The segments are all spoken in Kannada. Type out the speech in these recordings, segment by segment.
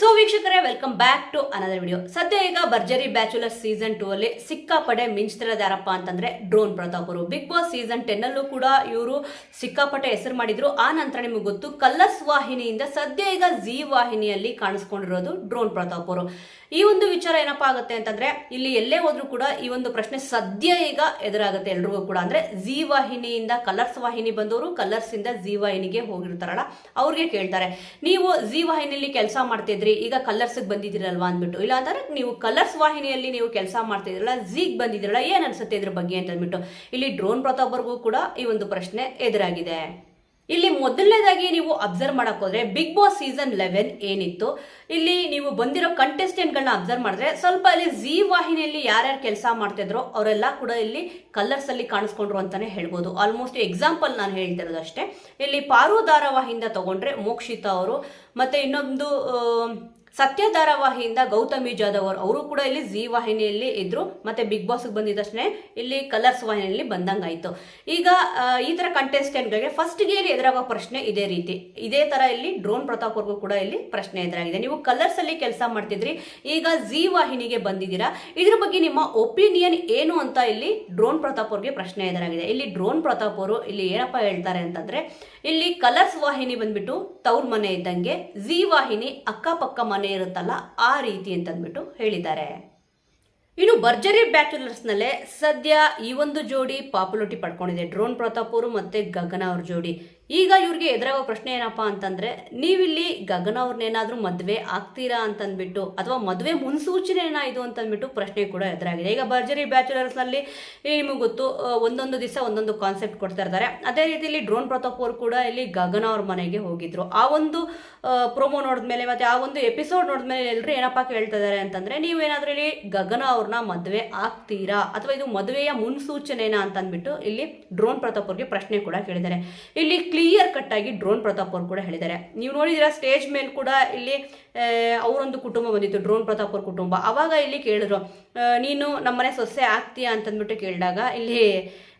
¡Tú ವೀಕ್ಷಕರೇ welcome back to another video ಸದ್ಯ ಈಗ ಭರ್ಜರಿ ಬ್ಯಾಚುಲರ್ ಸೀಸನ್ ಟೂ ಅಲ್ಲಿ ಸಿಕ್ಕಾಪಡೆ ಮಿಂಚ್ತಿರೋದು ಯಾರಪ್ಪ ಅಂತಂದ್ರೆ ಡ್ರೋನ್ ಪ್ರತಾಪ್ ಅವರು ಬಿಗ್ ಬಾಸ್ ಸೀಸನ್ ಟೆನ್ ಅಲ್ಲೂ ಕೂಡ ಇವರು ಸಿಕ್ಕಾಪಟ್ಟೆ ಹೆಸರು ಮಾಡಿದ್ರು. ಆ ನಂತರ ನಿಮಗೆ ಗೊತ್ತು ಕಲರ್ಸ್ ವಾಹಿನಿಯಿಂದ ಸದ್ಯ ಈಗ ಜಿ ವಾಹಿನಿಯಲ್ಲಿ ಕಾಣಿಸ್ಕೊಂಡಿರೋದು ಡ್ರೋನ್ ಪ್ರತಾಪ್ ಅವರು ಈ ಒಂದು ವಿಚಾರ ಏನಪ್ಪಾ ಆಗುತ್ತೆ ಅಂತಂದ್ರೆ, ಇಲ್ಲಿ ಎಲ್ಲೇ ಹೋದ್ರು ಕೂಡ ಈ ಒಂದು ಪ್ರಶ್ನೆ ಸದ್ಯ ಈಗ ಎದುರಾಗುತ್ತೆ ಎಲ್ರಿಗೂ ಕೂಡ. ಅಂದ್ರೆ ಜಿ ವಾಹಿನಿಯಿಂದ ಕಲರ್ಸ್ ವಾಹಿನಿ ಬಂದವರು ಕಲರ್ಸ್ ಇಂದ ಜಿ ವಾಹಿನಿಗೆ ಹೋಗಿರ್ತಾರಲ್ಲ, ಅವ್ರಿಗೆ ಕೇಳ್ತಾರೆ. ನೀವು ಜಿ ವಾಹಿನಿಯಲ್ಲಿ ಕೆಲಸ ಮಾಡ್ತಿದ್ರಿ ಈಗ ಕಲರ್ಸ್ ಬಂದಿದ್ದೀರಲ್ವಾ ಅಂದ್ಬಿಟ್ಟು. ಇಲ್ಲ ನೀವು ಕಲರ್ಸ್ ವಾಹಿನಿಯಲ್ಲಿ ನೀವು ಕೆಲಸ ಮಾಡ್ತಿದ್ರಲ್ಲ ಝೀಗ್ ಬಂದಿದ್ದೀರಲ್ಲ ಏನ್ ಅನ್ಸುತ್ತೆ ಇದ್ರ ಬಗ್ಗೆ ಅಂತ ಅಂದ್ಬಿಟ್ಟು. ಇಲ್ಲಿ ಡ್ರೋನ್ ಪ್ರತಾಪ್ ಅವ್ರಿಗೂ ಕೂಡ ಈ ಒಂದು ಪ್ರಶ್ನೆ ಎದುರಾಗಿದೆ. ಇಲ್ಲಿ ಮೊದಲನೇದಾಗಿ ನೀವು ಅಬ್ಸರ್ವ್ ಮಾಡಕ್ ಹೋದ್ರೆ ಬಿಗ್ ಬಾಸ್ ಸೀಸನ್ ಲೆವೆನ್ ಏನಿತ್ತು. ಇಲ್ಲಿ ನೀವು ಬಂದಿರೋ ಕಂಟೆಸ್ಟೆಂಟ್ಗಳನ್ನ ಅಬ್ಸರ್ವ್ ಮಾಡಿದ್ರೆ ಸ್ವಲ್ಪ ಇಲ್ಲಿ ಝೀ ವಾಹಿನಿಯಲ್ಲಿ ಯಾರ್ಯಾರು ಕೆಲಸ ಮಾಡ್ತಿದ್ರೋ ಅವರೆಲ್ಲ ಕೂಡ ಇಲ್ಲಿ ಕಲರ್ಸ್ ಅಲ್ಲಿ ಕಾಣಿಸ್ಕೊಂಡ್ರು ಅಂತಾನೆ ಹೇಳ್ಬೋದು. ಆಲ್ಮೋಸ್ಟ್ ಎಕ್ಸಾಂಪಲ್ ನಾನು ಹೇಳ್ತಿರೋದು ಅಷ್ಟೇ. ಇಲ್ಲಿ ಪಾರು ಧಾರಾವಾಹಿಯಿಂದ ತಗೊಂಡ್ರೆ ಮೋಕ್ಷಿತಾ ಅವರು, ಮತ್ತೆ ಇನ್ನೊಂದು ಸತ್ಯ ಧಾರಾವಾಹಿಯಿಂದ ಗೌತಮಿ ಜಾಧವ್ ಅವರು ಕೂಡ ಇಲ್ಲಿ ಜಿ ವಾಹಿನಿಯಲ್ಲಿ ಇದ್ರು, ಮತ್ತೆ ಬಿಗ್ ಬಾಸ್ ಬಂದಿದ ತಕ್ಷಣ ಇಲ್ಲಿ ಕಲರ್ಸ್ ವಾಹಿನಿಯಲ್ಲಿ ಬಂದಂಗಾಯ್ತು. ಈಗ ಈ ತರ ಕಂಟೆಸ್ಟೆಂಟ್ಗಳಿಗೆ ಫಸ್ಟ್ಗೆ ಇಲ್ಲಿ ಎದುರಾಗೋ ಪ್ರಶ್ನೆ ಇದೇ ರೀತಿ. ಇದೇ ತರ ಇಲ್ಲಿ ಡ್ರೋನ್ ಪ್ರತಾಪ್ ಅವ್ರಿಗೂ ಕೂಡ ಇಲ್ಲಿ ಪ್ರಶ್ನೆ ಎದುರಾಗಿದೆ. ನೀವು ಕಲರ್ಸ್ ಅಲ್ಲಿ ಕೆಲಸ ಮಾಡ್ತಿದ್ರಿ, ಈಗ ಜಿ ವಾಹಿನಿಗೆ ಬಂದಿದ್ದೀರಾ. ಇದ್ರ ಬಗ್ಗೆ ನಿಮ್ಮ ಒಪಿನಿಯನ್ ಏನು ಅಂತ ಇಲ್ಲಿ ಡ್ರೋನ್ ಪ್ರತಾಪ್ ಅವ್ರಿಗೆ ಪ್ರಶ್ನೆ ಎದುರಾಗಿದೆ. ಇಲ್ಲಿ ಡ್ರೋನ್ ಪ್ರತಾಪ್ ಅವರು ಇಲ್ಲಿ ಏನಪ್ಪ ಹೇಳ್ತಾರೆ ಅಂತಂದ್ರೆ, ಇಲ್ಲಿ ಕಲರ್ಸ್ ವಾಹಿನಿ ಬಂದ್ಬಿಟ್ಟು ತವ್ರ ಮನೆ ಇದ್ದಂಗೆ ಜಿ ವಾಹಿನಿ ಅಕ್ಕಪಕ್ಕ ಇರುತ್ತಲ್ಲ, ಆ ರೀತಿ ಅಂತಂದ್ಬಿಟ್ಟು ಹೇಳಿದ್ದಾರೆ. ಇನ್ನು ಭರ್ಜರಿ ಬ್ಯಾಚುಲರ್ಸ್ ನಲ್ಲೇ ಸದ್ಯ ಈ ಒಂದು ಜೋಡಿ ಪಾಪ್ಯುಲರಿಟಿ ಪಡ್ಕೊಂಡಿದೆ. ಡ್ರೋನ್ ಪ್ರತಾಪ್ ಅವರು ಮತ್ತೆ ಗಗನ ಅವ್ರ ಜೋಡಿ. ಈಗ ಇವ್ರಿಗೆ ಎದುರಾಗೋ ಪ್ರಶ್ನೆ ಏನಪ್ಪ ಅಂತಂದ್ರೆ, ನೀವಿಲ್ಲಿ ಗಗನ ಅವ್ರನ್ನೇನಾದ್ರೂ ಮದುವೆ ಆಗ್ತೀರಾ ಅಂತಂದ್ಬಿಟ್ಟು, ಅಥವಾ ಮದ್ವೆ ಮುನ್ಸೂಚನೆನಾ ಇದು ಅಂತಂದ್ಬಿಟ್ಟು ಪ್ರಶ್ನೆ ಕೂಡ ಎದುರಾಗಿದೆ. ಈಗ ಭರ್ಜರಿ ಬ್ಯಾಚುಲರ್ಸ್ನಲ್ಲಿ ನಿಮಗೆ ಗೊತ್ತು ಒಂದೊಂದು ದಿವಸ ಒಂದೊಂದು ಕಾನ್ಸೆಪ್ಟ್ ಕೊಡ್ತಾ ಇರ್ತಾರೆ. ಅದೇ ರೀತಿಯಲ್ಲಿ ಡ್ರೋನ್ ಪ್ರತಾಪ್ ಅವರು ಕೂಡ ಇಲ್ಲಿ ಗಗನ ಅವ್ರ ಮನೆಗೆ ಹೋಗಿದ್ರು. ಆ ಒಂದು ಪ್ರೋಮೋ ನೋಡಿದ್ಮೇಲೆ ಮತ್ತೆ ಆ ಒಂದು ಎಪಿಸೋಡ್ ನೋಡಿದ್ಮೇಲೆ ಎಲ್ಲರೂ ಏನಪ್ಪ ಕೇಳ್ತಾ ಇದ್ದಾರೆ ಅಂತಂದ್ರೆ, ನೀವೇನಾದ್ರೂ ಇಲ್ಲಿ ಗಗನ ಅವ್ರನ್ನ ಮದುವೆ ಆಗ್ತೀರಾ ಅಥವಾ ಇದು ಮದುವೆಯ ಮುನ್ಸೂಚನೆನಾ ಅಂತ ಅಂದ್ಬಿಟ್ಟು ಇಲ್ಲಿ ಡ್ರೋನ್ ಪ್ರತಾಪ್ ಅವ್ರಿಗೆ ಪ್ರಶ್ನೆ ಕೂಡ ಕೇಳಿದ್ದಾರೆ. ಇಲ್ಲಿ ಕ್ಲಿಯರ್ ಕಟ್ ಆಗಿ ಡ್ರೋನ್ ಪ್ರತಾಪ್ ಅವ್ರು ಕೂಡ ಹೇಳಿದ್ದಾರೆ. ನೀವು ನೋಡಿದಿರ ಸ್ಟೇಜ್ ಮೇಲೆ ಕೂಡ ಇಲ್ಲಿ ಅವರೊಂದು ಕುಟುಂಬ ಬಂದಿತ್ತು, ಡ್ರೋನ್ ಪ್ರತಾಪ್ ಅವ್ರ ಕುಟುಂಬ. ಅವಾಗ ಇಲ್ಲಿ ಕೇಳಿದ್ರು ನೀನು ನಮ್ಮನೆ ಸೊಸೆ ಆಗ್ತೀಯಾ ಅಂತಂದ್ಬಿಟ್ಟು ಕೇಳಿದಾಗ, ಇಲ್ಲಿ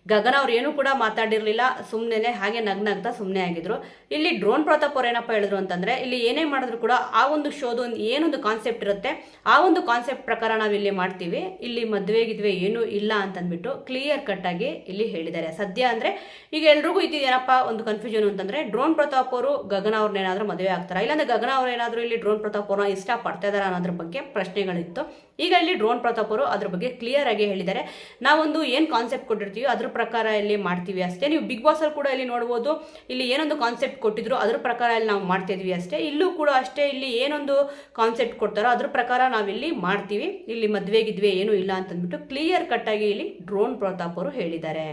ಗಗನ ಅವ್ರು ಏನೂ ಕೂಡ ಮಾತಾಡಿರಲಿಲ್ಲ ಸುಮ್ಮನೆ ಹಾಗೆ ನಗ್ನಗ್ತಾ ಸುಮ್ಮನೆ ಆಗಿದ್ರು. ಇಲ್ಲಿ ಡ್ರೋನ್ ಪ್ರತಾಪ್ ಅವ್ರು ಏನಪ್ಪ ಹೇಳಿದ್ರು ಅಂತಂದ್ರೆ, ಇಲ್ಲಿ ಏನೇ ಮಾಡಿದ್ರು ಕೂಡ ಆ ಒಂದು ಶೋದು ಒಂದು ಏನೊಂದು ಕಾನ್ಸೆಪ್ಟ್ ಇರುತ್ತೆ, ಆ ಒಂದು ಕಾನ್ಸೆಪ್ಟ್ ಪ್ರಕಾರ ನಾವು ಇಲ್ಲಿ ಮಾಡ್ತೀವಿ. ಇಲ್ಲಿ ಮದುವೆ ಗಿದ್ವೆ ಏನೂ ಇಲ್ಲ ಅಂತಂದ್ಬಿಟ್ಟು ಕ್ಲಿಯರ್ ಕಟ್ ಆಗಿ ಇಲ್ಲಿ ಹೇಳಿದ್ದಾರೆ. ಸದ್ಯ ಅಂದ್ರೆ ಈಗ ಎಲ್ರಿಗೂ ಇದು ಏನಪ್ಪ ಒಂದು ಕನ್ಫ್ಯೂಷನ್ ಅಂತಂದ್ರೆ, ಡ್ರೋನ್ ಪ್ರತಾಪ್ ಅವರು ಗಗನ ಅವ್ರನ್ನ ಏನಾದ್ರೂ ಮದುವೆ ಆಗ್ತಾರೆ? ಇಲ್ಲಾಂದ್ರೆ ಗಗನ ಅವ್ರು ಏನಾದ್ರೂ ಇಲ್ಲಿ ಡ್ರೋನ್ ಪ್ರತಾಪ್ ಅವ್ರನ್ನ ಇಷ್ಟ ಪಡ್ತಾ ಇದಾರ ಅನ್ನೋದ್ರ ಬಗ್ಗೆ ಪ್ರಶ್ನೆಗಳಿತ್ತು. ಈಗ ಇಲ್ಲಿ ಡ್ರೋನ್ ಪ್ರತಾಪ್ ಅವರು ಅದ್ರ ಬಗ್ಗೆ ಕ್ಲಿಯರ್ ಆಗಿ ಹೇಳಿದ್ದಾರೆ. ನಾವೊಂದು ಏನು ಕಾನ್ಸೆಪ್ಟ್ ಕೊಟ್ಟಿರ್ತೀವಿ ಅದ್ರ ಪ್ರಕಾರ ಇಲ್ಲಿ ಮಾಡ್ತೀವಿ ಅಷ್ಟೇ. ನೀವು ಬಿಗ್ ಬಾಸ್ ಅಲ್ಲಿ ಕೂಡ ಇಲ್ಲಿ ನೋಡ್ಬೋದು. ಇಲ್ಲಿ ಏನೊಂದು ಕಾನ್ಸೆಪ್ಟ್ ಕೊಟ್ಟಿದ್ರು ಅದ್ರ ಪ್ರಕಾರ ಇಲ್ಲಿ ನಾವು ಮಾಡ್ತಿದ್ವಿ ಅಷ್ಟೇ. ಇಲ್ಲೂ ಕೂಡ ಅಷ್ಟೇ ಇಲ್ಲಿ ಏನೊಂದು ಕಾನ್ಸೆಪ್ಟ್ ಕೊಡ್ತಾರೋ ಅದ್ರ ಪ್ರಕಾರ ನಾವಿಲ್ಲಿ ಮಾಡ್ತೀವಿ. ಇಲ್ಲಿ ಮದುವೆ ಗಿದ್ವೆ ಏನೂ ಇಲ್ಲ ಅಂತಂದ್ಬಿಟ್ಟು ಕ್ಲಿಯರ್ ಕಟ್ ಆಗಿ ಇಲ್ಲಿ ಡ್ರೋನ್ ಪ್ರತಾಪ್ ಅವರು ಹೇಳಿದ್ದಾರೆ.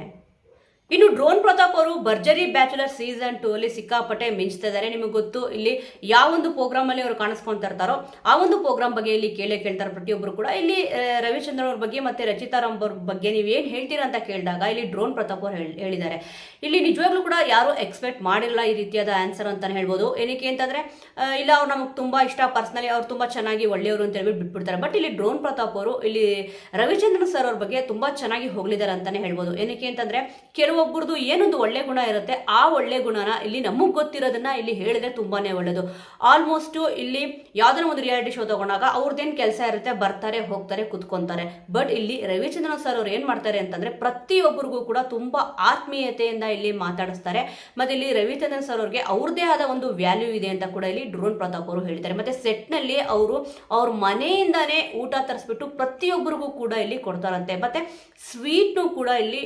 ಇನ್ನು ಡ್ರೋನ್ ಪ್ರತಾಪ್ ಅವರು ಭರ್ಜರಿ ಬ್ಯಾಚುಲರ್ ಸೀಸನ್ ಟೂ ಅಲ್ಲಿ ಸಿಕ್ಕಾಪಟ್ಟೆ ಮಿಂಚ್ತಾ ಇದ್ದಾರೆ ನಿಮಗೆ ಗೊತ್ತು, ಇಲ್ಲಿ ಯಾವ ಒಂದು ಪ್ರೋಗ್ರಾಮ್ ಅಲ್ಲಿ ಅವರು ಕಾಣಿಸ್ಕೊಂತಾ ಇರ್ತಾರೋ, ಆ ಒಂದು ಪ್ರೋಗ್ರಾಮ್ ಬಗ್ಗೆ ಇಲ್ಲಿ ಕೇಳೇ ಕೇಳ್ತಾರೆ ಪ್ರತಿಯೊಬ್ಬರು ಕೂಡ. ಇಲ್ಲಿ ರವಿಚಂದ್ರನ್ ಅವ್ರ ಬಗ್ಗೆ ಮತ್ತೆ ರಚಿತಾ ರಾಮ್ ಅವ್ರ ಬಗ್ಗೆ ನೀವು ಏನ್ ಹೇಳ್ತೀರಾ ಅಂತ ಕೇಳಿದಾಗ ಇಲ್ಲಿ ಡ್ರೋನ್ ಪ್ರತಾಪ್ ಅವರು ಹೇಳ್- ಹೇಳಿದ್ದಾರೆ. ಇಲ್ಲಿ ನಿಜವಾಗ್ಲೂ ಕೂಡ ಯಾರು ಎಕ್ಸ್ಪೆಕ್ಟ್ ಮಾಡಿರಲ್ಲ ಈ ರೀತಿಯಾದ ಆನ್ಸರ್ ಅಂತಾನೆ ಹೇಳ್ಬೋದು. ಏನಕ್ಕೆ ಅಂತಂದ್ರೆ ಇಲ್ಲ ಅವ್ರು ನಮಗೆ ತುಂಬಾ ಇಷ್ಟ ಪರ್ಸನಲಿ ಅವ್ರು ತುಂಬಾ ಚೆನ್ನಾಗಿ ಒಳ್ಳೆಯವರು ಅಂತ ಹೇಳ್ಬಿಟ್ಟು ಬಿಟ್ಬಿಡ್ತಾರೆ. ಬಟ್ ಇಲ್ಲಿ ಡ್ರೋನ್ ಪ್ರತಾಪ್ ಅವರು, ಇಲ್ಲಿ ರವಿಚಂದ್ರನ್ ಸರ್ ಅವ್ರ ಬಗ್ಗೆ ತುಂಬಾ ಚೆನ್ನಾಗಿ ಹೋಗ್ಲಿದ್ದಾರೆ ಅಂತಾನೆ ಹೇಳ್ಬೋದು. ಏನಕ್ಕೆ ಅಂತಂದ್ರೆ ಕೆಲವೊಬ್ಬರದು ಏನೊಂದು ಒಳ್ಳೆ ಗುಣ ಇರುತ್ತೆ, ಆ ಒಳ್ಳೆ ಗುಣನ ಇಲ್ಲಿ ನಮಗ್ ಗೊತ್ತಿರೋದನ್ನ ಇಲ್ಲಿ ಹೇಳಿದ್ರೆ ತುಂಬಾನೇ ಒಳ್ಳೇದು. ಆಲ್ಮೋಸ್ಟ್ ಇಲ್ಲಿ ಯಾವ್ದಾರ ಒಂದು ರಿಯಾಲಿಟಿ ಶೋ ತಗೊಂಡಾಗ ಅವ್ರದ್ದೇನ್ ಕೆಲಸ ಇರುತ್ತೆ, ಬರ್ತಾರೆ, ಹೋಗ್ತಾರೆ, ಕುತ್ಕೊಂತಾರೆ. ಬಟ್ ಇಲ್ಲಿ ರವಿಚಂದ್ರನ್ ಸರ್ ಅವ್ರು ಏನ್ ಮಾಡ್ತಾರೆ ಅಂತಂದ್ರೆ ಪ್ರತಿಯೊಬ್ಬರಿಗೂ ಕೂಡ ತುಂಬಾ ಆತ್ಮೀಯತೆಯಿಂದ ಇಲ್ಲಿ ಮಾತಾಡಿಸ್ತಾರೆ. ಮತ್ತೆ ಇಲ್ಲಿ ರವಿಚಂದ್ರನ್ ಸರ್ ಅವ್ರಿಗೆ ಅವ್ರದೇ ಆದ ಒಂದು ವ್ಯಾಲ್ಯೂ ಇದೆ ಅಂತ ಕೂಡ ಇಲ್ಲಿ ಡ್ರೋನ್ ಪ್ರತಾಪ್ ಅವರು ಹೇಳ್ತಾರೆ ಮತ್ತೆ ಸೆಟ್ನಲ್ಲಿ ಅವರು ಅವ್ರ ಮನೆಯಿಂದಾನೇ ಊಟ ತರಿಸ್ಬಿಟ್ಟು ಪ್ರತಿಯೊಬ್ಬರಿಗೂ ಕೂಡ ಇಲ್ಲಿ ಕೊಡ್ತಾರಂತೆ. ಮತ್ತೆ ಸ್ವೀಟ್ನು ಕೂಡ ಇಲ್ಲಿ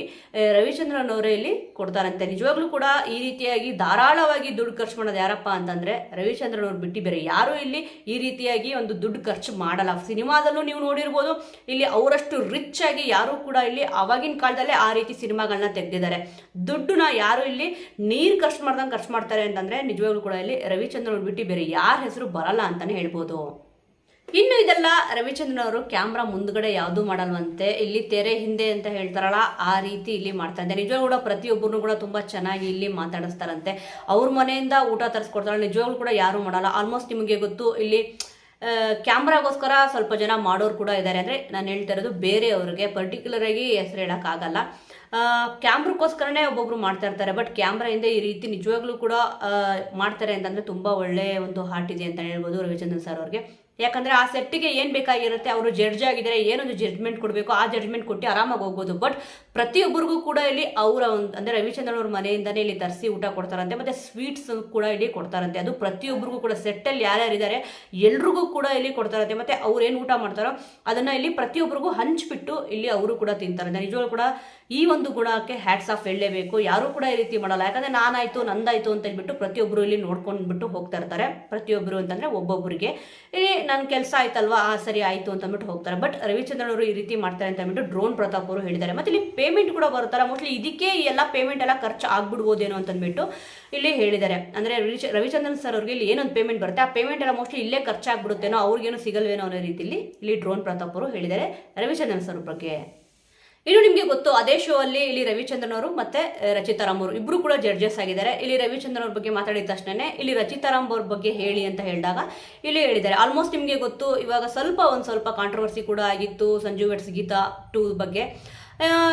ರವಿಚಂದ್ರನ್ ಇಲ್ಲಿ ಕೊಡ್ತಾರಂತೆ. ನಿಜವಾಗ್ಲೂ ಕೂಡ ಈ ರೀತಿಯಾಗಿ ಧಾರಾಳವಾಗಿ ದುಡ್ಡು ಖರ್ಚು ಮಾಡೋದು ಯಾರಪ್ಪ ಅಂತಂದ್ರೆ ರವಿಚಂದ್ರನ್ ಅವ್ರು ಬಿಟ್ಟು ಬೇರೆ ಯಾರು ಇಲ್ಲಿ ಈ ರೀತಿಯಾಗಿ ಒಂದು ದುಡ್ಡು ಖರ್ಚು ಮಾಡಲ್ಲ. ಸಿನಿಮಾದಲ್ಲೂ ನೀವು ನೋಡಿರ್ಬೋದು, ಇಲ್ಲಿ ಅವರಷ್ಟು ರಿಚ್ ಆಗಿ ಯಾರು ಕೂಡ ಇಲ್ಲಿ ಅವಾಗಿನ ಕಾಲದಲ್ಲೇ ಆ ರೀತಿ ಸಿನಿಮಾಗಳನ್ನ ತೆಗೆದಿದ್ದಾರೆ. ದುಡ್ಡನ್ನ ಯಾರು ಇಲ್ಲಿ ನೀರು ಖರ್ಚು ಮಾಡ್ದಂಗೆ ಖರ್ಚು ಮಾಡ್ತಾರೆ ಅಂತಂದ್ರೆ ನಿಜವಾಗ್ಲೂ ಕೂಡ ಇಲ್ಲಿ ರವಿಚಂದ್ರನ್ ಅವ್ರು ಬಿಟ್ಟು ಬೇರೆ ಯಾರ ಹೆಸರು ಬರಲ್ಲ ಅಂತಾನೆ ಹೇಳ್ಬೋದು. ಇನ್ನು ಇದೆಲ್ಲ ರವಿಚಂದ್ರನ್ ಅವರು ಕ್ಯಾಮ್ರಾ ಮುಂದ್ಗಡೆ ಯಾವುದು ಮಾಡಲ್ವಂತೆ, ಇಲ್ಲಿ ತೆರೆ ಹಿಂದೆ ಅಂತ ಹೇಳ್ತಾರಲ್ಲ, ಆ ರೀತಿ ಇಲ್ಲಿ ಮಾಡ್ತಾ ಇದ್ದಾರೆ. ನಿಜವಾಗ್ಲೂ ಕೂಡ ಪ್ರತಿಯೊಬ್ಬರನ್ನು ಕೂಡ ತುಂಬಾ ಚೆನ್ನಾಗಿ ಇಲ್ಲಿ ಮಾತಾಡಿಸ್ತಾರಂತೆ. ಅವ್ರ ಮನೆಯಿಂದ ಊಟ ತರಿಸ್ಕೊಡ್ತಾರೆ ನಿಜವಾಗ್ಲೂ ಕೂಡ ಯಾರು ಮಾಡಲ್ಲ. ಆಲ್ಮೋಸ್ಟ್ ನಿಮಗೆ ಗೊತ್ತು, ಇಲ್ಲಿ ಕ್ಯಾಮ್ರಾಗೋಸ್ಕರ ಸ್ವಲ್ಪ ಜನ ಮಾಡೋರು ಕೂಡ ಇದ್ದಾರೆ. ಅಂದರೆ ನಾನು ಹೇಳ್ತಾ ಇರೋದು ಬೇರೆಯವ್ರಿಗೆ ಪರ್ಟಿಕ್ಯುಲರ್ ಆಗಿ ಹೆಸರು ಹೇಳೋಕ್ಕಾಗಲ್ಲ ಕ್ಯಾಮ್ರಕ್ಕೋಸ್ಕರನೇ ಒಬ್ಬೊಬ್ರು ಮಾಡ್ತಾ ಇರ್ತಾರೆ. ಬಟ್ ಕ್ಯಾಮ್ರಾ ಹಿಂದೆ ಈ ರೀತಿ ನಿಜವಾಗ್ಲೂ ಕೂಡ ಮಾಡ್ತಾರೆ ಅಂತಂದ್ರೆ ತುಂಬಾ ಒಳ್ಳೆಯ ಒಂದು ಹಾರ್ಟ್ ಇದೆ ಅಂತ ಹೇಳ್ಬೋದು ರವಿಚಂದ್ರನ್ ಸರ್ ಅವ್ರಿಗೆ. ಯಾಕಂದ್ರೆ ಆ ಸೆಟ್ಟಿಗೆ ಏನು ಬೇಕಾಗಿರುತ್ತೆ, ಅವರು ಜಡ್ಜ್ ಆಗಿದ್ದಾರೆ, ಏನೊಂದು ಜಡ್ಜ್ಮೆಂಟ್ ಕೊಡಬೇಕು, ಆ ಜಡ್ಜ್ಮೆಂಟ್ ಕೊಟ್ಟು ಆರಾಮಾಗಿ ಹೋಗ್ಬೋದು. ಬಟ್ ಪ್ರತಿಯೊಬ್ಬರಿಗೂ ಕೂಡ ಇಲ್ಲಿ ಅವರ ಒಂದು ಅಂದ್ರೆ ರವಿಚಂದ್ರನ್ ಅವ್ರ ಮನೆಯಿಂದನೇ ಇಲ್ಲಿ ತರಿಸಿ ಊಟ ಕೊಡ್ತಾರಂತೆ, ಮತ್ತೆ ಸ್ವೀಟ್ಸ್ ಕೂಡ ಇಲ್ಲಿ ಕೊಡ್ತಾರಂತೆ. ಅದು ಪ್ರತಿಯೊಬ್ಬರಿಗೂ ಕೂಡ ಸೆಟ್ಟಲ್ಲಿ ಯಾರ್ಯಾರಿದ್ದಾರೆ, ಎಲ್ರಿಗೂ ಕೂಡ ಇಲ್ಲಿ ಕೊಡ್ತಾರಂತೆ. ಮತ್ತೆ ಅವ್ರು ಏನು ಊಟ ಮಾಡ್ತಾರೋ, ಅದನ್ನ ಇಲ್ಲಿ ಪ್ರತಿಯೊಬ್ಬರಿಗೂ ಹಂಚಿಬಿಟ್ಟು ಇಲ್ಲಿ ಅವರು ಕೂಡ ತಿಂತಾರಂತೆ. ನಿಜವಾಗ್ಲೂ ಕೂಡ ಈ ಒಂದು ಗುಣಕ್ಕೆ ಹ್ಯಾಟ್ಸ್ ಆಫ್ ಹೇಳಲೇಬೇಕು. ಯಾರು ಕೂಡ ಈ ರೀತಿ ಮಾಡಲ್ಲ. ಯಾಕಂದ್ರೆ ನಾನಾಯಿತು, ನಂದಾಯಿತು ಅಂತ ಹೇಳ್ಬಿಟ್ಟು ಪ್ರತಿಯೊಬ್ಬರು ಇಲ್ಲಿ ನೋಡ್ಕೊಂಡ್ಬಿಟ್ಟು ಹೋಗ್ತಾ ಇರ್ತಾರೆ. ಪ್ರತಿಯೊಬ್ಬರು ಅಂತಂದ್ರೆ ಒಬ್ಬೊಬ್ಬರಿಗೆ ಇಲ್ಲಿ ನನ್ನ ಕೆಲಸ ಆಯ್ತಲ್ವಾ? ಆ, ಸರಿ ಆಯ್ತು ಅಂತ ಅಂದ್ಬಿಟ್ಟು ಹೋಗ್ತಾರೆ. ಬಟ್ ರವಿಚಂದ್ರನ್ ಅವರು ಈ ರೀತಿ ಮಾಡ್ತಾರೆ ಅಂತ ಅಂದ್ಬಿಟ್ಟು ಡ್ರೋನ್ ಪ್ರತಾಪ್ ಅವರು ಹೇಳಿದ್ದಾರೆ. ಮತ್ತೆ ಇಲ್ಲಿ ಪೇಮೆಂಟ್ ಕೂಡ ಬರ್ತಾರೆ ಮೋಸ್ಟ್ಲಿ ಇದಕ್ಕೆ ಎಲ್ಲ ಪೇಮೆಂಟ್ ಎಲ್ಲ ಖರ್ಚು ಆಗ್ಬಿಡ್ಬೋದೇನೋ ಅಂತ ಅಂದ್ಬಿಟ್ಟು ಇಲ್ಲಿ ಹೇಳಿದ್ದಾರೆ. ಅಂದ್ರೆ ರವಿಚ- ರವಿಚಂದ್ರನ್ ಸರ್ ಅವ್ರಿಗೆ ಇಲ್ಲಿ ಏನೊಂದು ಪೇಮೆಂಟ್ ಬರುತ್ತೆ? ಆ ಪೇಮೆಂಟ್ ಎಲ್ಲ ಮೋಸ್ಟ್ಲಿ ಇಲ್ಲೇ ಖರ್ಚಾಗ್ಬಿಡುತ್ತೇನೋ ಅವ್ರಿಗೇನು ಸಿಗಲ್ವೇನೋ ಅನ್ನೋ ರೀತಿಯಲ್ಲಿ ಇಲ್ಲಿ ಡ್ರೋನ್ ಪ್ರತಾಪ್ ಅವರು ಹೇಳಿದ್ದಾರೆ. ರವಿಚಂದ್ರನ್ ಸರ್ ಬಗ್ಗೆ ಇನ್ನು ನಿಮಗೆ ಗೊತ್ತು, ಅದೇ ಶೋ ಅಲ್ಲಿ ಇಲ್ಲಿ ರವಿಚಂದ್ರನ್ ಅವರು ಮತ್ತೆ ರಚಿತಾ ರಚಿತಾರಾಮ್ ಅವರು. ಇಬ್ರು ಕೂಡ ಜಡ್ಜಸ್ ಆಗಿದ್ದಾರೆ. ಇಲ್ಲಿ ರವಿಚಂದ್ರನ್ ಅವ್ರ ಬಗ್ಗೆ ಮಾತಾಡಿದ ತಕ್ಷಣನೇ ಇಲ್ಲಿ ರಚಿತಾರಾಮ್ ಅವ್ರ ಬಗ್ಗೆ ಹೇಳಿ ಅಂತ ಹೇಳಿದಾಗ ಇಲ್ಲಿ ಹೇಳಿದ್ದಾರೆ. ಆಲ್ಮೋಸ್ಟ್ ನಿಮಗೆ ಗೊತ್ತು, ಇವಾಗ ಸ್ವಲ್ಪ ಒಂದು ಸ್ವಲ್ಪ ಕಾಂಟ್ರವರ್ಸಿ ಕೂಡ ಆಗಿತ್ತು, ಸಂಜು ವೆಟ್ಸ್ ಗೀತಾ ಟೂ ಬಗ್ಗೆ.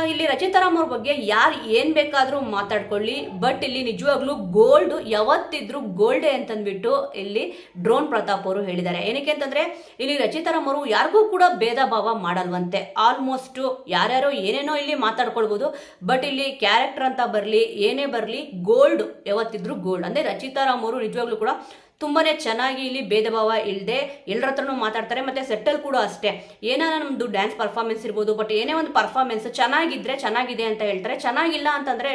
ಇಲ್ಲಿ ರಚಿತಾರಾಮ್ ಅವ್ರ ಬಗ್ಗೆ ಯಾರು ಏನು ಬೇಕಾದರೂ ಮಾತಾಡ್ಕೊಳ್ಳಿ. ಬಟ್ ಇಲ್ಲಿ ನಿಜವಾಗ್ಲೂ ಗೋಲ್ಡ್ ಯಾವತ್ತಿದ್ರು ಗೋಲ್ಡೇ ಅಂತಂದ್ಬಿಟ್ಟು ಇಲ್ಲಿ ಡ್ರೋನ್ ಪ್ರತಾಪ್ ಅವರು ಹೇಳಿದ್ದಾರೆ. ಏನಕ್ಕೆ ಅಂತಂದ್ರೆ, ಇಲ್ಲಿ ರಚಿತಾರಾಮ್ ಅವರು ಯಾರಿಗೂ ಕೂಡ ಭೇದ ಭಾವ ಮಾಡಲ್ವಂತೆ. ಆಲ್ಮೋಸ್ಟ್ ಯಾರ್ಯಾರೋ ಏನೇನೋ ಇಲ್ಲಿ ಮಾತಾಡ್ಕೊಳ್ಬೋದು. ಬಟ್ ಇಲ್ಲಿ ಕ್ಯಾರೆಕ್ಟರ್ ಅಂತ ಬರಲಿ, ಏನೇ ಬರಲಿ ಗೋಲ್ಡ್ ಯಾವತ್ತಿದ್ರು ಗೋಲ್ಡ್ ಅಂದ್ರೆ ರಚಿತಾರಾಮ್ ಅವರು ನಿಜವಾಗ್ಲೂ ಕೂಡ ತುಂಬಾನೇ ಚೆನ್ನಾಗಿ ಇಲ್ಲಿ ಭೇದ ಭಾವ ಇಲ್ಲದೆ ಎಲ್ಲರ ಹತ್ರನೂ ಮಾತಾಡ್ತಾರೆ, ಮತ್ತೆ ಸೆಟ್ಟಲ್ ಕೂಡ ಅಷ್ಟೇ. ಏನಾರ ನಮ್ದು ಡ್ಯಾನ್ಸ್ ಪರ್ಫಾರ್ಮೆನ್ಸ್ ಇರ್ಬೋದು ಬಟ್ ಏನೇ ಒಂದು ಪರ್ಫಾರ್ಮೆನ್ಸ್ ಚೆನ್ನಾಗಿದ್ರೆ ಚೆನ್ನಾಗಿದೆ ಅಂತ ಹೇಳ್ತಾರೆ. ಚೆನ್ನಾಗಿಲ್ಲ ಅಂತಂದ್ರೆ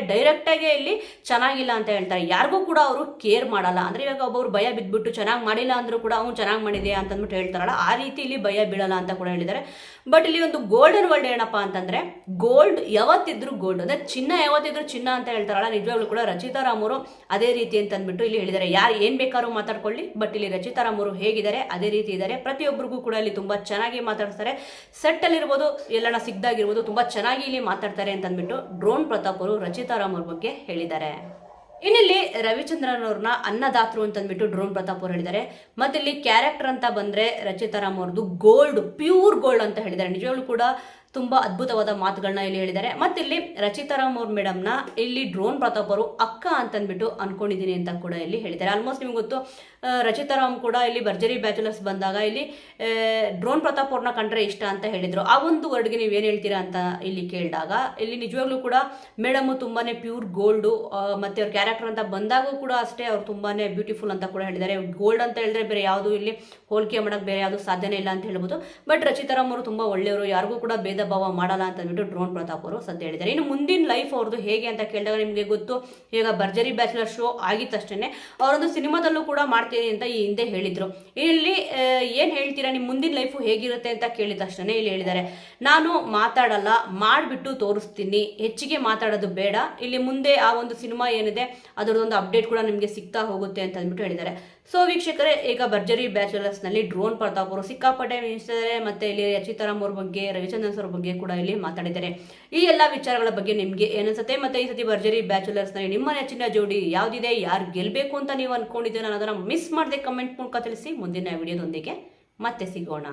ಆಗಿ ಇಲ್ಲಿ ಚೆನ್ನಾಗಿಲ್ಲ ಅಂತ ಹೇಳ್ತಾರೆ. ಯಾರಿಗೂ ಕೂಡ ಅವರು ಕೇರ್ ಮಾಡಲ್ಲ. ಅಂದ್ರೆ ಇವಾಗ ಒಬ್ಬರು ಭಯ ಬಿದ್ಬಿಟ್ಟು ಚೆನ್ನಾಗಿ ಮಾಡಿಲ್ಲ ಅಂದ್ರೂ ಕೂಡ ಅವ್ನು ಚೆನ್ನಾಗಿ ಮಾಡಿದೆ ಅಂತಂದ್ಬಿಟ್ಟು ಹೇಳ್ತಾರಲ್ಲ, ಆ ರೀತಿ ಇಲ್ಲಿ ಭಯ ಬೀಳಲ್ಲ ಅಂತ ಕೂಡ ಹೇಳಿದ್ದಾರೆ. ಬಟ್ ಇಲ್ಲಿ ಒಂದು ಗೋಲ್ಡನ್ ವರ್ಲ್ಡ್ ಏನಪ್ಪಾ ಅಂತಂದ್ರೆ ಗೋಲ್ಡ್ ಯಾವತ್ತಿದ್ರು ಗೋಲ್ಡ್ ಅಂದ್ರೆ ಚಿನ್ನ ಯಾವತ್ತಿದ್ರು ಚಿನ್ನ ಅಂತ ಹೇಳ್ತಾರಲ್ಲ, ನಿಜವಾಗ್ಲೂ ಕೂಡ ರಚಿತಾರಾಮ್ ಅವರು ಅದೇ ರೀತಿ ಅಂತ ಅಂದ್ಬಿಟ್ಟು ಇಲ್ಲಿ ಹೇಳಿದ್ದಾರೆ. ಯಾರು ಏನ್ ಬೇಕಾದ್ರೂ ಮಾತಾಡ್ಕೊಳ್ಳಿ. ಬಟ್ ಇಲ್ಲಿ ರಚಿತಾರಾಮ್ ಅವರು ಹೇಗಿದ್ದಾರೆ, ಅದೇ ರೀತಿ ಇದ್ದಾರೆ. ಪ್ರತಿಯೊಬ್ಬರಿಗೂ ಕೂಡ ಇಲ್ಲಿ ತುಂಬಾ ಚೆನ್ನಾಗಿ ಮಾತಾಡ್ತಾರೆ. ಸೆಟ್ ಅಲ್ಲಿ ಇರ್ಬೋದು, ಎಲ್ಲನ ಸಿಗ್ದಾಗಿರ್ಬೋದು, ತುಂಬಾ ಚೆನ್ನಾಗಿ ಇಲ್ಲಿ ಮಾತಾಡ್ತಾರೆ ಅಂತ ಅಂದ್ಬಿಟ್ಟು ಡ್ರೋನ್ ಪ್ರತಾಪ್ ಅವರು ರಚಿತಾರಾಮ್ ಅವ್ರ ಬಗ್ಗೆ ಹೇಳಿದ್ದಾರೆ. ಇನ್ನಿಲ್ಲಿ ರವಿಚಂದ್ರನ್ ಅವ್ರನ್ನ ಅನ್ನದಾತರು ಅಂತ ಅಂದ್ಬಿಟ್ಟು ಡ್ರೋನ್ ಪ್ರತಾಪ್ ಅವ್ರು ಹೇಳಿದ್ದಾರೆ. ಮತ್ತೆ ಇಲ್ಲಿ ಕ್ಯಾರೆಕ್ಟರ್ ಅಂತ ಬಂದ್ರೆ ರಚಿತಾರಾಮ್ ಅವ್ರದ್ದು ಗೋಲ್ಡ್, ಪ್ಯೂರ್ ಗೋಲ್ಡ್ ಅಂತ ಹೇಳಿದ್ದಾರೆ. ನಿಜವಾಗ್ಲೂ ಕೂಡ ತುಂಬಾ ಅದ್ಭುತವಾದ ಮಾತುಗಳನ್ನ ಇಲ್ಲಿ ಹೇಳಿದ್ದಾರೆ. ಮತ್ತೆ ಇಲ್ಲಿ ರಚಿತಾರಾಮ್ ಅವ್ರ ಮೇಡಮ್ನ ಇಲ್ಲಿ ಡ್ರೋನ್ ಪ್ರತಾಪ್ ಅವರು ಅಕ್ಕ ಅಂತ ಅಂದ್ಬಿಟ್ಟು ಅನ್ಕೊಂಡಿದ್ದೀನಿ ಅಂತ ಕೂಡ ಇಲ್ಲಿ ಹೇಳಿದ್ದಾರೆ. ಆಲ್ಮೋಸ್ಟ್ ನಿಮ್ಗೆ ಗೊತ್ತು ರಚಿತಾ ರಚಿತಾರಾಮ್ ಕೂಡ ಇಲ್ಲಿ ಭರ್ಜರಿ ಬ್ಯಾಚುಲರ್ಸ್ ಬಂದಾಗ ಇಲ್ಲಿ ಡ್ರೋನ್ ಪ್ರತಾಪ್ ಅವ್ರನ್ನ ಕಂಡ್ರೆ ಇಷ್ಟ ಅಂತ ಹೇಳಿದ್ರು. ಆ ಒಂದು ವರ್ಡ್ಗೆ ನೀವು ಏನು ಹೇಳ್ತೀರಾ ಅಂತ ಇಲ್ಲಿ ಕೇಳಿದಾಗ, ಇಲ್ಲಿ ನಿಜವಾಗ್ಲೂ ಕೂಡ ಮೇಡಮ್ ತುಂಬಾನೇ ಪ್ಯೂರ್ ಗೋಲ್ಡು ಮತ್ತೆ ಅವ್ರ ಕ್ಯಾರೆಕ್ಟರ್ ಅಂತ ಬಂದಾಗೂ ಕೂಡ ಅಷ್ಟೇ ಅವ್ರು ತುಂಬಾನೇ ಬ್ಯೂಟಿಫುಲ್ ಅಂತ ಕೂಡ ಹೇಳಿದ್ದಾರೆ. ಗೋಲ್ಡ್ ಅಂತ ಹೇಳಿದ್ರೆ ಬೇರೆ ಯಾವುದು ಇಲ್ಲಿ ಹೋಲಿಕೆ ಮಾಡಕ್ ಬೇರೆ ಯಾವುದು ಸಾಧ್ಯನೇ ಇಲ್ಲ ಅಂತ ಹೇಳ್ಬೋದು. ಬಟ್ ರಚಿತಾರಾಮ್ ಅವರು ತುಂಬಾ ಒಳ್ಳೆಯವರು, ಯಾರಿಗೂ ಕೂಡ ಭೇದ ಭಾವ ಮಾಡಲ್ಲ ಅಂತ ಅಂದ್ಬಿಟ್ಟು ಡ್ರೋನ್ ಪ್ರತಾಪ್ ಅವರು ಸದ್ಯ ಹೇಳಿದ್ದಾರೆ. ಇನ್ನು ಮುಂದಿನ ಲೈಫ್ ಅವ್ರದ್ದು ಹೇಗೆ ಅಂತ ಕೇಳಿದಾಗ ನಿಮಗೆ ಗೊತ್ತು. ಈಗ ಭರ್ಜರಿ ಬ್ಯಾಚುಲರ್ ಶೋ ಆಗಿತ್ತಷ್ಟೇ ಅವರೊಂದು ಸಿನಿಮಾದಲ್ಲೂ ಕೂಡ ಮಾಡ್ತೀನಿ ಅಂತ ಈ ಹಿಂದೆ ಹೇಳಿದ್ರು. ಇಲ್ಲಿ ಏನು ಏನ್ ಹೇಳ್ತೀರಾ? ನಿಮ್ಮ ಮುಂದಿನ ಲೈಫು ಹೇಗಿರುತ್ತೆ ಅಂತ ಕೇಳಿದ ತಕ್ಷಣ ಇಲ್ಲಿ ಹೇಳಿದ್ದಾರೆ. ನಾನು ಮಾತಾಡಲ್ಲ, ಮಾಡಿಬಿಟ್ಟು ತೋರಿಸ್ತೀನಿ. ಹೆಚ್ಚಿಗೆ ಮಾತಾಡೋದು ಬೇಡ. ಇಲ್ಲಿ ಮುಂದೆ ಆ ಒಂದು ಸಿನಿಮಾ ಏನಿದೆ ಅದರದೊಂದು ಅಪ್ಡೇಟ್ ಕೂಡ ನಿಮಗೆ ಸಿಗ್ತಾ ಹೋಗುತ್ತೆ ಅಂತ ಅಂದ್ಬಿಟ್ಟು ಹೇಳಿದ್ದಾರೆ. ಸೊ ವೀಕ್ಷಕರೇ, ಈಗ ಭರ್ಜರಿ ಬ್ಯಾಚುಲರ್ಸ್ನಲ್ಲಿ ಡ್ರೋನ್ ಪ್ರತಾಪ್ ಅವರು ಸಿಕ್ಕಾಪಟ್ಟೆ ಮಿನಿಸ್ಟರ್ ಮತ್ತೆ ಇಲ್ಲಿ ರಚಿತಾರಾಮ್ ಅವ್ರ ಬಗ್ಗೆ ರವಿಚಂದ್ರನ್ ಸರ್ ಬಗ್ಗೆ ಕೂಡ ಇಲ್ಲಿ ಮಾತಾಡಿದ್ದಾರೆ. ಈ ಎಲ್ಲ ವಿಚಾರಗಳ ಬಗ್ಗೆ ನಿಮಗೆ ಏನನ್ಸುತ್ತೆ ಮತ್ತೆ ಈ ಸತಿ ಭರ್ಜರಿ ಬ್ಯಾಚುಲರ್ಸ್ನಲ್ಲಿ ನಿಮ್ಮ ನೆಚ್ಚಿನ ಜೋಡಿ ಯಾವುದಿದೆ? ಯಾರು ಗೆಲ್ಬೇಕು ಅಂತ ನೀವು ಅಂದ್ಕೊಂಡಿದ್ದೀರ ಅನ್ನೋದನ್ನ ಮಿಸ್ ಮಾಡದೆ ಕಮೆಂಟ್ ಮೂಲಕ ತಿಳಿಸಿ. ಮುಂದಿನ ವಿಡಿಯೋದೊಂದಿಗೆ ಮತ್ತೆ ಸಿಗೋಣ.